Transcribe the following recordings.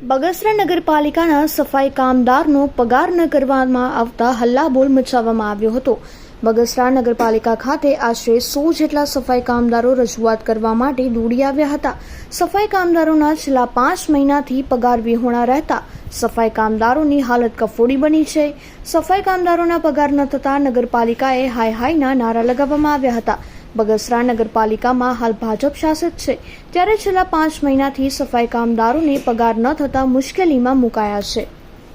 બગસરા નગરપાલિકાના સફાઈ કામદારનો પગાર ન કરવામાં આવતા હલ્લાબોલ મચાવવામાં આવ્યો હતો. બગસરા નગરપાલિકા ખાતે આશરે સો જેટલા સફાઈ કામદારો રજૂઆત કરવા માટે દોડી આવ્યા હતા. સફાઈ કામદારોના છેલ્લા પાંચ મહિનાથી પગાર વિહોણા રહેતા સફાઈ કામદારોની હાલત કફોડી બની છે. સફાઈ કામદારોના પગાર ન થતાં નગરપાલિકાએ હાય હાયના નારા લગાવવામાં આવ્યા હતા. બગસરા નગરપાલિકામાં હાલ ભાજપ શાસિત છે, ત્યારે છેલ્લા પાંચ મહિનાથી સફાઈ કામદારોને પગાર ન થતા મુશ્કેલીમાં મુકાયા છે.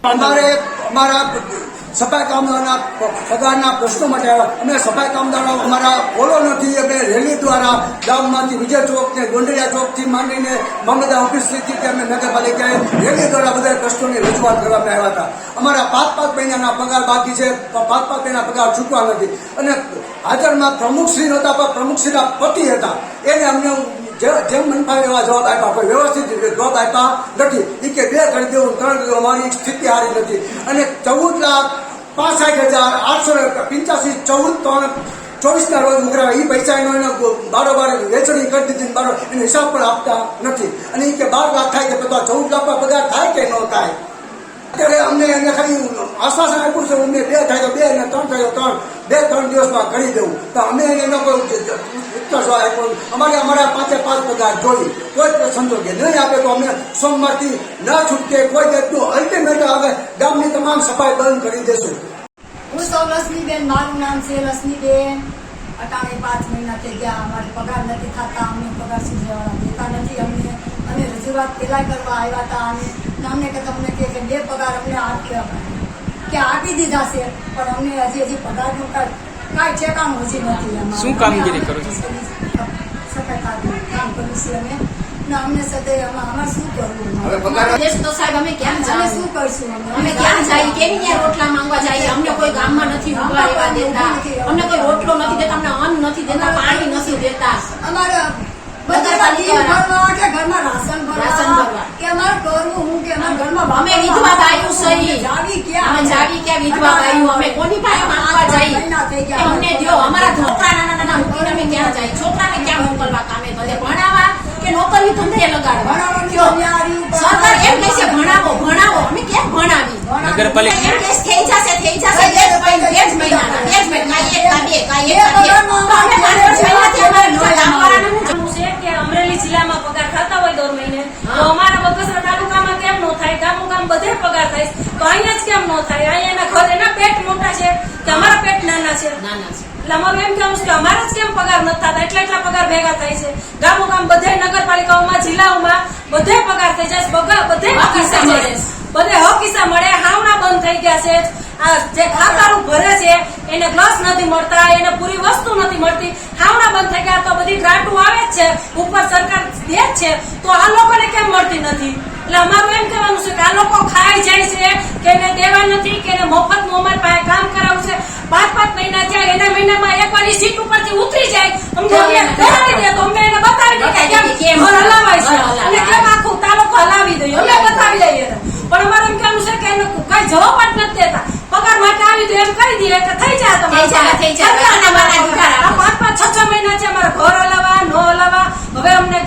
અમારે અમારા સફાઈ કામદારોના પગારના પ્રશ્નો માટે આવ્યા અમે સફાઈ કામદારો અમારા બોલો નથી. અમે રેલી દ્વારા ગામમાંથી વિજય ચોક ને ગોંડલિયા ચોકથી માંડીને મામલતદાર ઓફિસ સ્થિતિ અમે નગરપાલિકાએ રેલી દ્વારા બધા પ્રશ્નોની રજૂઆત કરવામાં આવ્યા હતા. અમારા પાંચ પાંચ મહિનાના પગાર બાકી છે. પાંચ પાંચ મહિના પગાર ચૂકવા નથી. અને હાજરમાં પ્રમુખશ્રી નહોતા, પણ પ્રમુખશ્રીના પતિ હતા. એને અમને જેમ મનફાવે એવા જવાબ આપ્યા. કોઈ વ્યવસ્થિત રીતે જવાબ આપ્યા નથી. એ કે બે કરી દેવું ત્રણ કરી દેવું અમારી સ્થિતિ સારી નથી. અને ચૌદ લાખ પાસઠ હજાર આઠસો પંચ્યાસી ચૌદ ત્રણ ચોવીસના રોજ ઉઘરાવે એ પૈસા એનો એને બારોબાર વેચણી કરી દીધી બારો એનો હિસાબ પણ આપતા નથી. અને એ કે બાર લાખ થાય કે તો આ ચૌદ લાખમાં પગાર થાય કે ન થાય અમને એને ખાલી આશ્વાસન આપ્યું છે અમને બે થાય તો બે અને ત્રણ થાય તો ત્રણ, બે, ત્રણ દિવસમાં કરી દેવું. તો અમે એને એનો કોઈ જવાબ આપ્યો અમારે અમારા પાંચે પાંચ પગાર જોઈ કોઈ સંજોગે નહીં આપે તો અમે સોમવારથી ન છૂટકે કોઈ જાતનું અલ્ટિમેટ આવે, ગામની તમામ સફાઈ બંધ કરી દેશું. હું સૌ લક્ષ્મીબેન, મારું નામ છે લક્ષ્મીબેન. અટાણે પાંચ મહિના થઈ ગયા, અમારે પગાર નથી થતા, અમને પગાર સુધીવાળા દેતા નથી અમને. અમે રજૂઆત પેલા કરવા આવ્યા હતા અને અમને કે તમને કે બે પગાર અમને આપી કે આપી દીધા છે પણ અમને હજી હજી પગારનું કાંઈ કાંઈ ઠેકાણું હજી નથી શું કામગીરી કરો છો? કામ કર્યું છે અમે. અમને અમારે શું કરવું? દેશ તો સાહેબ અમે ક્યાં અમે શું કરશું? અમે અમે ક્યાં જાય? કેની ત્યાં રોટલા માંગવા જાય? અમને કોઈ ગામમાં નથી ઊભા રહેવા દેતા. અમને કોઈ રોટલો નથી દેતા અમને અન્ન નથી દેતા પાણી નથી દેતા. અમારે બધા ઘરમાં રાશન રાશન ભરવા. કે અમારે કરવું હું કે અમારા ઘરમાં અમે વિધવા બાયું સહી. જાવી ક્યાં અમે જાવી ક્યાં વિધવા બાયું અમે કોની પાસે માંગવા ગયા. અમને દ્યો અમારા છોકરા નાના નાના મૂકીને અમે ક્યાં જાય? છોકરાને ક્યાં મોકલવા કામે ભલે ભણાવા કે નોકરી ધંધે લગાડવા? કયો? સરકાર એમ કહે છે ભણાવો ભણાવો. અમે કેમ ભણાવી? નગરપાલિકા. એમ થઈ જશે થઈ જશે? બે જ મહિના. બે જ મહિના. કાંઈ એક કાં બે કાંઈ એક કાં બે. તો અમે પાંચ પાંચ મહિનાથી અમારે નોકરી કામવાળાને હું એવું છે કે અમરેલી જિલ્લામાં પગાર થતા હોય દર મહિને તો હા. અમારા બગસરા તાલુકામાં કેમ નો થાય ગામો ગામ બધે પગાર થાય. તો અહીંયા જ કેમ ન થાય? અહીંયા ઘર એના પેટ મોટા છે. તમારા પેટ નાના છે. ના ના છે. એટલે અમારું એમ કેવું છે કે અમારા જ કેમ પગાર નથી થતા? એટલા એટલા પગાર ભેગા થાય છે. ગામો ગામ બધે નગરપાલિકાઓમાં જિલ્લાઓમાં બધે પગાર થઈ જાય બધે કિસ્સા મળે. બધે હક કિસ્સા મળે. હાવણા બંધ થઈ ગયા છે. આ જે ખાતારું ભરે છે એને ગ્લાસ નથી મળતા એને પૂરી વસ્તુ નથી મળતી. હાવણા બંધ થઈ ગયા તો બધી ગ્રાન્ટો આવે જ છે. ઉપર સરકાર દે છે તો આ લોકોને કેમ મળતી નથી? એટલે અમારું એમ કહેવાનું છે કે આ લોકો ખાઈ જાય છે કે એને દેવા નથી કે એને મફતનું અમારી પાસે કામ કરાવવું છે. પાંચ પાંચ મહિના જાય એના મહિનામાં એકવાર ઈ સીટ ઉપરથી ઉતરી જાય. અમને કરાવી દે તો અમને એને બતાવી દે કે કેમ ઘર હલાવાય છે. અને કેમ આખું તાલુકો હલાવી દઈએ અમે બતાવી દઈએ પણ અમારું એમ કહેવાનું છે કે એને કઈ જવાબ જ નથી દેતા. પગાર માટે આવી તો એમ કહી દઈએ કે થઈ જાય તમારે પાંચ પાંચ છ છ મહિના છે અમારા ઘર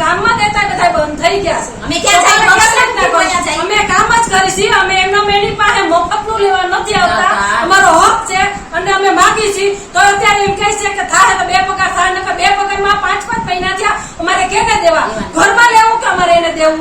ગામમાં દેતા બધા બંધ થઈ ગયા છે. અમે ક્યાં જાય? અમે કેમ જ કરી છીએ. અમે એમનો એની પાસે મફતનું લેવા નથી આવતા. આવતા. અમારો હક છે અને અમે માગી છીએ. તો અત્યારે એમ કહે છે કે થાય તો બે પગાર થાય નકર બે પગારમાં પાંચ પાંચ મહિના થયા. અમારે કેને દેવા? ઘરમાં લેવું કે અમારે એને દેવું?